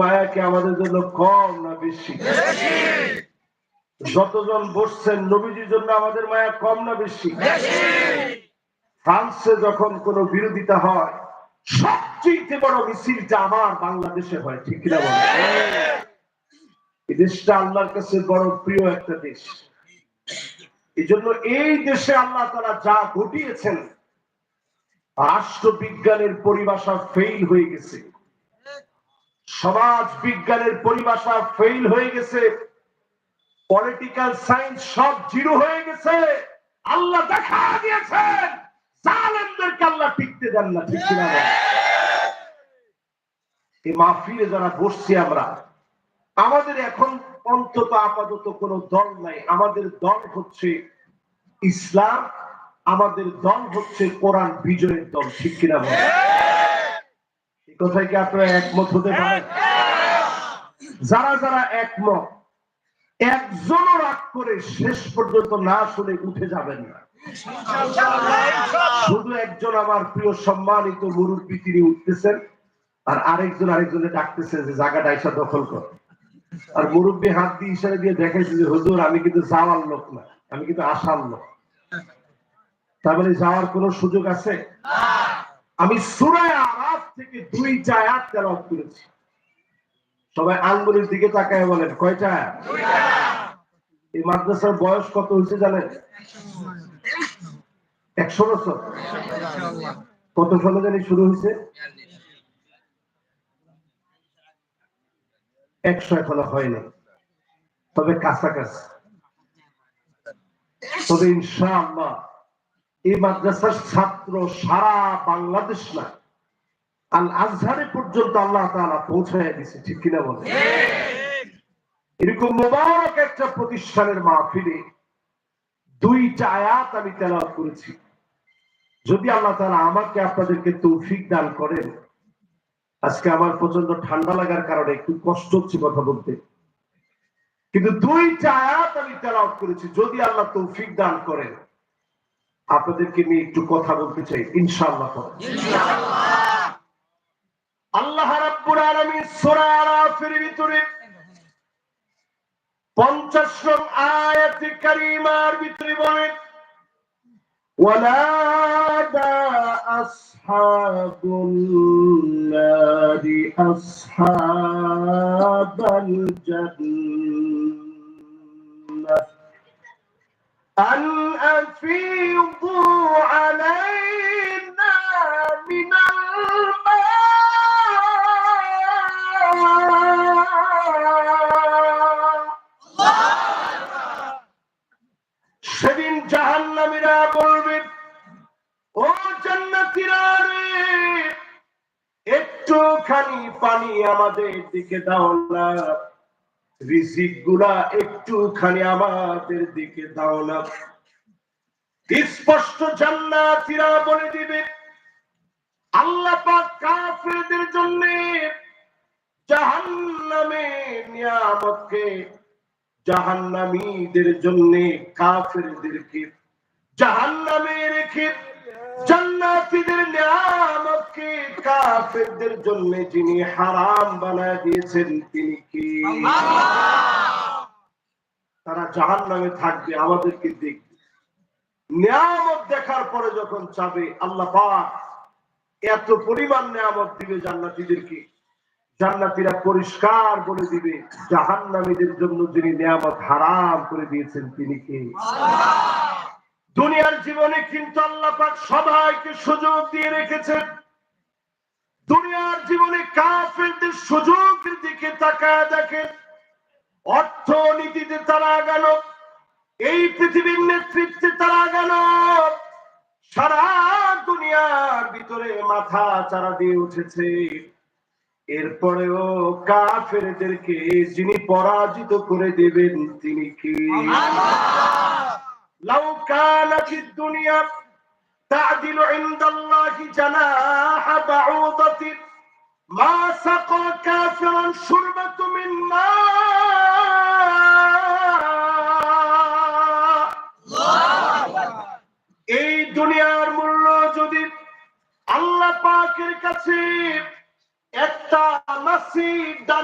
মায়া কি আমাদের জন্য কম না বেশি? যতজন বসছেন নবীজির জন্য আমাদের মায়া কম না বেশি? ফ্রান্সে যখন কোন বিরোধিতা হয়, সবচেয়ে বড় মিছিলটা আমার বাংলাদেশে হয়, ঠিক কিনা বলেন এই দেশটা আল্লাহর কাছে বড় প্রিয় একটা দেশ। এই জন্য এই দেশে আল্লাহ তারা যা ঘটিয়েছেন, রাষ্ট্রবিজ্ঞানের পরিভাষা ফেইল হয়ে গেছে। সমাজ বিজ্ঞানের পরিভাষা ফেইল হয়ে গেছে। পলিটিক্যাল সায়েন্স সব জিরো হয়ে গেছে। আল্লাহ দেখা দিয়েছেন। জালেমদেরকে আল্লাহ টিকতে দেন না, ঠিক কিনা এই মাহফিলে যারা বসছি আমরা, আমাদের এখন অন্তত আপাতত কোনো দল নাই। আমাদের দল হচ্ছে ইসলাম, আমাদের দল হচ্ছে কোরআন বিজয়ের দল, ঠিক কিনা বলেন? কথায় কি আপনারা একমত হতে পারেন। যারা যারা একমত, একজনও রাগ করে শেষ পর্যন্ত না শুনে উঠে যাবেন না। শুধু একজন আমার প্রিয় সম্মানিত মুরব্বী তিনি উঠতেছেন, আর আরেকজন আরেকজনে ডাকতেছে যে জায়গাটা এসে দখল কর। আর মুরব্বী হাত দিয়ে ইশারা দিয়ে দেখাইছে যে, হুজুর, আমি কিন্তু যাওয়ার লোক না, আমি কিন্তু আসার লোক। তার মানে যাওয়ার কোনো সুযোগ আছে? আমি সুরায় আরাফ থেকে দুইটা আয়াত তেলাওয়াত করেছি। সবাই আঙ্গুলের দিকে তাকায় বলেন, কয়টা? এই মাদ্রাসার বয়স কত হয়েছে জানেন? একশো বছর। কত সালে জানি শুরু হয়েছে? একশো এখনও হয়নি। তবে কাছাকাছি। তবে ইনশাআল্লাহ এই মাদ্রাসার ছাত্র সারা বাংলাদেশ না। আল আজহারে পর্যন্ত আল্লাহ তাআলা পৌঁছায় দিছে ঠিক কিনা বলে এরকম মোবারক একটা প্রতিষ্ঠানের মাহফিলে দুইটা আয়াত আমি তেলাওয়াত করেছি। যদি আল্লাহ তাআলা আমাকে আপনাদেরকে তৌফিক দান করেন, আজকে আমার প্রচণ্ড ঠান্ডা লাগার কারণে একটু কষ্ট হচ্ছে কথা বলতে। কিন্তু দুইটা আয়াত আমি তেলাওয়াত করেছি, যদি আল্লাহ তৌফিক দান করেন। আপনাদেরকে নিয়ে একটু কথা বলতে চাই ইনশাআল্লাহ করেন। আল্লাহ রাব্বুল আলামিন সূরা আরাফের ভিতরে 50 নং আয়াতে কারীমার ভিতরে বলেন ونادى أصحاب النار أصحاب الجنة أن أفيضوا একটুখানি পানি আমাদের দিকে দাও না। রিজিকগুলা একটুখানি আমাদের দিকে দাও না। স্পষ্ট জান্নাতীরা বলে দিবে, আল্লাহ পাক কাফেরদের জন্য জাহান্নামে নিয়ামতকে জাহান্নামীদের জন্য কাফেরদেরকে জাহান্নামে রেখে জান্নাতীদের নিয়ামতকে কাফেরদের জন্য যিনি হারাম বানায় দিয়েছেন তিনি কি? তারা জাহান্নামে থাকবে আমাদেরকে দেখবে। নিয়ামত দেখার পরে যখন চাবে আল্লাহ পাক এত পরিমাণ নিয়ামত দিবে জান্নাতীদেরকে। জান্নাতীরা পরিষ্কার বলে দিবে জাহান্নামীদের জন্য যিনি নিয়ামত হারাম করে দিয়েছেন তিনি কে? দুনিয়ার জীবনে কিন্তু আল্লাহ পাক সবাইকে সুযোগ দিয়ে রেখেছেন। দুনিয়ার জীবনে কাফেরদের সুযোগের দিকে তাকায় দেখেন। অর্থনীতিতে তারা গেল এই পৃথিবীর নেতৃত্বে তারা গেল সারা দুনিয়ার ভিতরে মাথা চারা দিয়ে উঠেছে। এরপরেও কাফেরদেরকে যিনি পরাজিত করে দেবেন, তিনি কি? لو كانت الدنيا تعدل عند الله جناح بعوضة ما سقى كافرا شربة من ماء এই দুনিয়ার মূল্য যদি আল্লাহ পাকের কাছে একটা মাসি দানা